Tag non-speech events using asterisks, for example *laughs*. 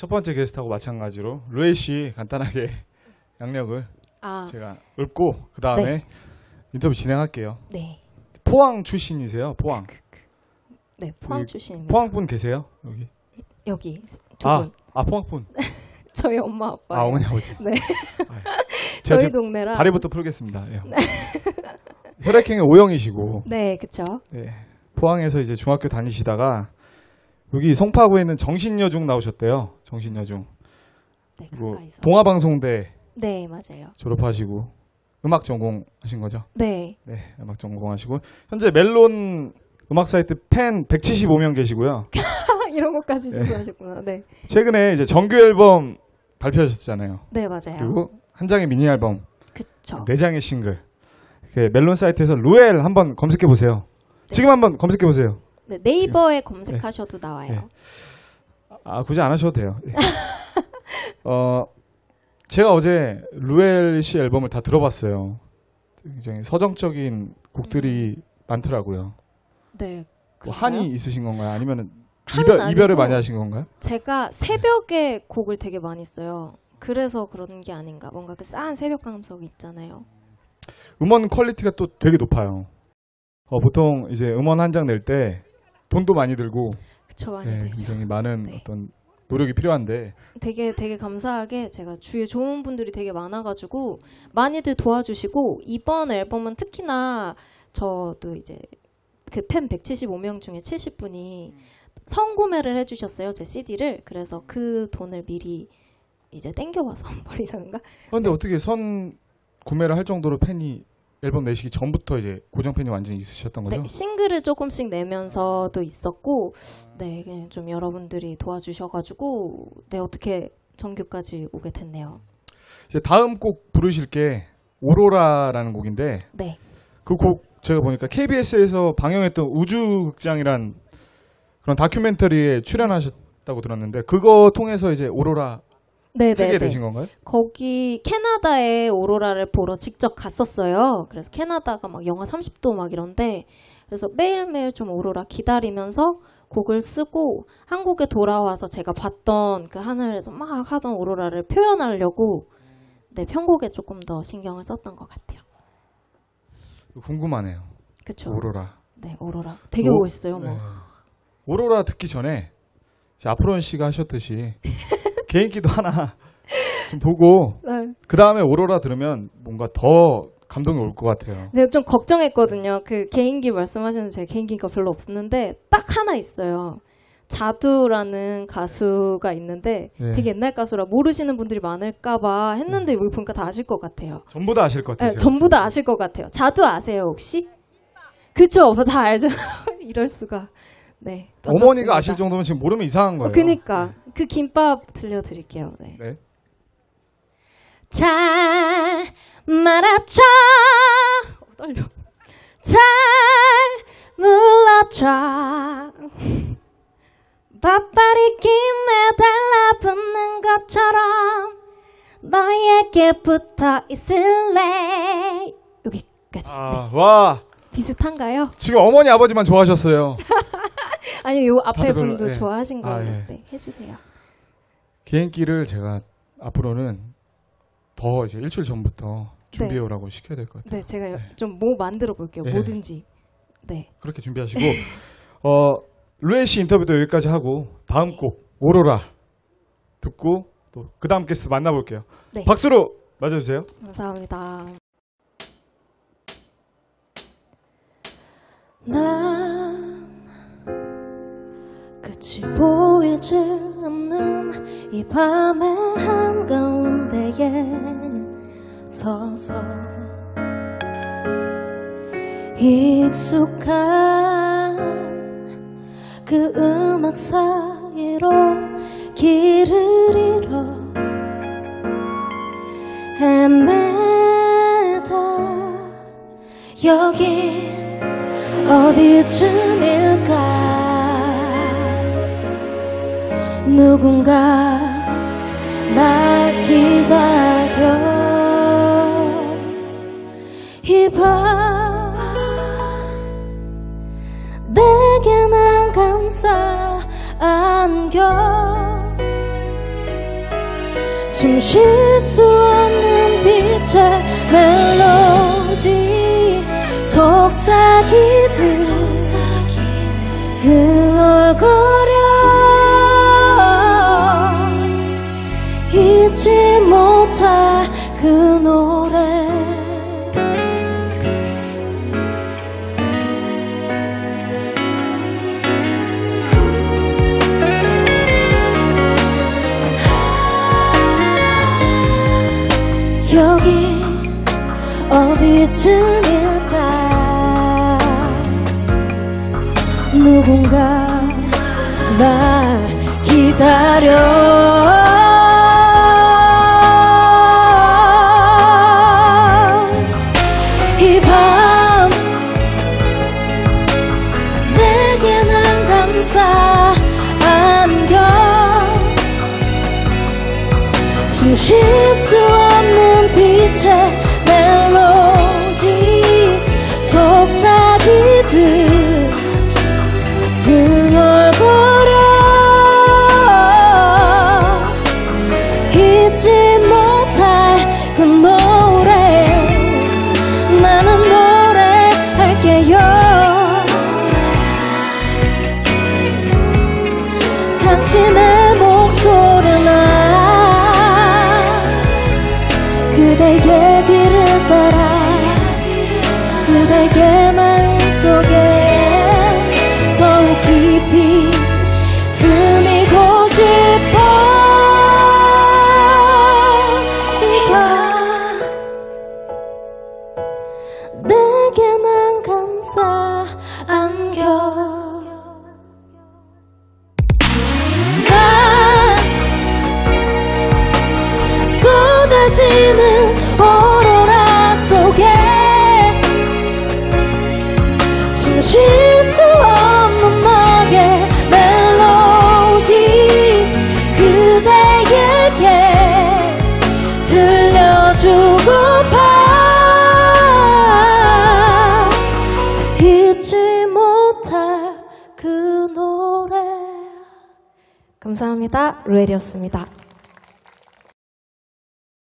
첫 번째 게스트하고 마찬가지로 루에 씨 간단하게 *laughs* 양력을 아, 제가 읊고 그 다음에 인터뷰 진행할게요. 네. 포항 출신이세요? 포항. 네, 포항 출신입니다. 포항 분 계세요? 여기. 여기 두 아, 분. 아 포항 분. *laughs* 저희 엄마 아빠. 아 어머니 아버지. 네. *laughs* 저희 동네라. 다리부터 풀겠습니다. 예. 혈액형이 O형이시고 네, 그쵸. 네. 포항에서 이제 중학교 다니시다가 여기 송파구에 있는 정신여중 나오셨대요. 정신여중. 네, 그리고 가까이서. 동아방송대 네, 맞아요. 졸업하시고 음악 전공하신 거죠? 네. 네, 음악 전공하시고 현재 멜론 음악 사이트 팬 175명 계시고요. *laughs* 이런 것까지 네. 준비하셨구나. 네. 최근에 이제 정규 앨범 발표하셨잖아요. 네, 맞아요. 그리고 한 장의 미니 앨범, 그쵸. 네 장의 싱글. 그 멜론 사이트에서 루엘 한번 검색해 보세요. 지금 한번 검색해 보세요. 네, 네이버에 검색하셔도 나와요. 네. 아 굳이 안 하셔도 돼요. 예. *laughs* 어 제가 어제 루엘 씨 앨범을 다 들어봤어요. 굉장히 서정적인 곡들이 많더라고요. 네. 뭐? 한이 있으신 건가요? 아니면 이별 이별을 많이 하신 건가요? 제가 새벽에 곡을 되게 많이 써요. 그래서 그런 게 아닌가. 뭔가 그 싸한 새벽 감성이 있잖아요. 음원 퀄리티가 또 되게 높아요. 어, 보통 이제 음원 한 장 낼 때 돈도 많이 들고 그쵸, 많이 예, 되죠. 굉장히 많은 네. 어떤 노력이 필요한데 되게 되게 감사하게 제가 주위에 좋은 분들이 되게 많아가지고 많이들 도와주시고 이번 앨범은 특히나 저도 이제 그 팬 175명 중에 70분이 성구매를 해주셨어요 제 CD를 그래서 그 돈을 미리 이제 땡겨와서 *laughs* 버리던가 그런데 어떻게 선 구매를 할 정도로 팬이 앨범 내시기 전부터 이제 고정 팬이 완전히 있으셨던 거죠? 네, 싱글을 조금씩 내면서도 있었고 네 좀 여러분들이 도와주셔가지고 네 어떻게 정규까지 오게 됐네요 이제 다음 곡 부르실 게 오로라라는 곡인데 네 그 곡 제가 보니까 KBS에서 방영했던 우주극장이란 그런 다큐멘터리에 출연하셨다고 들었는데 그거 통해서 이제 오로라 네, 쓰게 네, 네. 되신 건가요? 거기 캐나다에 오로라를 보러 직접 갔었어요. 그래서 캐나다가 막 영하 30도 막 이런데 그래서 매일매일 좀 오로라 기다리면서 곡을 쓰고 한국에 돌아와서 제가 봤던 그 하늘에서 막 하던 오로라를 표현하려고 네, 편곡에 조금 더 신경을 썼던 것 같아요. 궁금하네요. 그쵸? 오로라. 네, 오로라. 되게 오- 멋있어요, 뭐. 네. 오로라 듣기 전에 이제 앞으로는 씨가 하셨듯이 *laughs* 개인기도 하나 좀 보고 네. 그 다음에 오로라 들으면 뭔가 더 감동이 올 것 같아요. 제가 좀 걱정했거든요. 그 개인기 말씀하시는데 제 개인기가 별로 없었는데 딱 하나 있어요. 자두라는 가수가 있는데 네. 되게 옛날 가수라 모르시는 분들이 많을까봐 했는데 여기 보니까 다 아실 것 같아요. 전부 다 아실 것 같아요. 네. 전부 다 아실 것 같아요. 자두 아세요 혹시? 그쵸, 다 알죠. *laughs* 이럴 수가. 네. 어머니가. 아실 정도면 지금 모르면 이상한 거예요. 어, 그니까 그 김밥 들려드릴게요. 네. 네. 잘 말아줘 어, 떨려 잘 물러줘 밥바리기 매달라붙는 것처럼 너에게 붙어 있을래 여기까지 아, 와. 비슷한가요? 지금 어머니 아버지만 좋아하셨어요. *laughs* 아니 요 앞에 다들 별로, 분도 예. 좋아하신 거 아, 네, 예. 해주세요 개인기를 제가 앞으로는 더 이제 일주일 전부터 준비해 오라고 시켜야 될 것 같아요. 네 제가 좀뭐 만들어 볼게요 예. 뭐든지 네 그렇게 준비하시고 *laughs* 어 루에 씨 인터뷰도 여기까지 하고 다음 곡 오로라 듣고 또 그 다음 게스트 만나볼게요. 네. 박수로 맞아주세요. 감사합니다. 끝이 보이지 않는 이 밤의 한가운데에 서서 익숙한 그 음악 사이로 길을 잃어 헤매다. 여긴 어디쯤 누군가 날 기다려. 이밤 내게 난 감싸 안겨. 숨 쉴 수 없는 빛의 멜로디. 속삭이듯 흥얼거려 그 노래. 여기 어디쯤일까? 누군가 날 기다려 감싸 안 겨. 숨 쉴 수 없는 빛의 멜로디 속삭이듯 당신의 목소리나 그대의 귀를 따라 그대의 마음속에 더욱 깊이 스미고 싶어. 이밤 내게 난 감싸 안겨 주고파. 잊지 못할 그 노래. 감사합니다. 루엘이었습니다